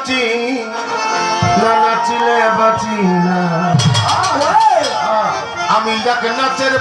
বাঁচি না নাচিলে বাঁচি না। আমি যাকে নাচের